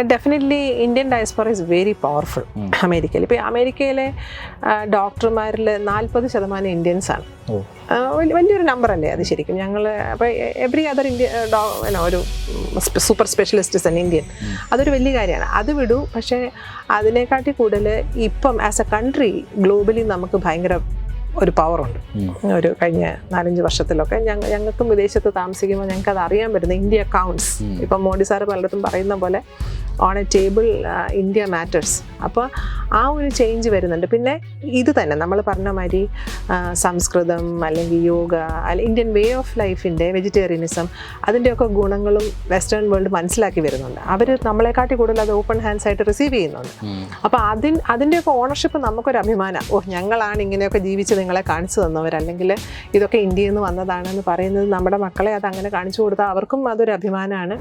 Definitely Indian diaspora is very powerful അമേരിക്കയിൽ. ഇപ്പോൾ അമേരിക്കയിലെ ഡോക്ടർമാരിൽ നാൽപ്പത് ശതമാനം ഇന്ത്യൻസ് ആണ്. ഓ. ആ, വലി- വലിയൊരു നമ്പർ അല്ലേ അത് ശരിക്കും? ഞങ്ങൾ അപ്പോൾ എവറി അതർ ഇന്ത്യ ഡോ എന്നാ, ഒരു സൂപ്പർ സ്പെഷ്യലിസ്റ്റ് ആണ് ഇന്ത്യൻ അതൊരു വലിയ കാര്യമാണ്. അത് വിടൂ പക്ഷേ അതിനെക്കാട്ടി കൂടുതൽ ഇപ്പം ആസ് എ കൺട്രി ഗ്ലോബലി നമുക്ക് ഭയങ്കര ഒരു പവറുണ്ട്. ഒരു കഴിഞ്ഞ നാലഞ്ച് വർഷത്തിലൊക്കെ ഞങ്ങൾ ഞങ്ങൾക്കും വിദേശത്ത് താമസിക്കുമ്പോൾ ഞങ്ങൾക്ക് അത് അറിയാൻ പറ്റുന്നത് ഇന്ത്യ അക്കൗണ്ട്സ് ഇപ്പം മോഡി സാറ് പലയിടത്തും പറയുന്ന പോലെ on a table India matters അപ്പോൾ ആ ഒരു ചേഞ്ച് വരുന്നുണ്ട്. പിന്നെ ഇത് തന്നെ നമ്മൾ പറഞ്ഞ മാതിരി സംസ്കൃതം അല്ലെങ്കിൽ യോഗ അല്ലെങ്കിൽ ഇന്ത്യൻ വേ ഓഫ് ലൈഫിന്റെ വെജിറ്റേറിയനിസം അതിന്റെയൊക്കെ ഗുണങ്ങളും വെസ്റ്റേൺ വേൾഡ് മനസ്സിലാക്കി വരുന്നുണ്ട്. അവർ നമ്മളെക്കാട്ടി കൂടുതൽ അത് ഓപ്പൺ ഹാൻഡ്സ് ആയിട്ട് റിസീവ് ചെയ്യുന്നുണ്ട്. അപ്പോൾ അതിൻ അതിന്റെയൊക്കെ ഓണർഷിപ്പ് നമുക്കൊരു അഭിമാനം ഓ ഞങ്ങളാണ് ഇങ്ങനെയൊക്കെ ജീവിച്ച് നിങ്ങളെ കാണിച്ചു തന്നവർ അല്ലെങ്കിൽ ഇതൊക്കെ ഇന്ത്യയിൽ നിന്ന് വന്നതാണെന്ന് പറയുന്നത് നമ്മുടെ മക്കളെ അത് അങ്ങനെ കാണിച്ചു കൊടുത്താൽ അവർക്കും അതൊരു അഭിമാനമാണ്.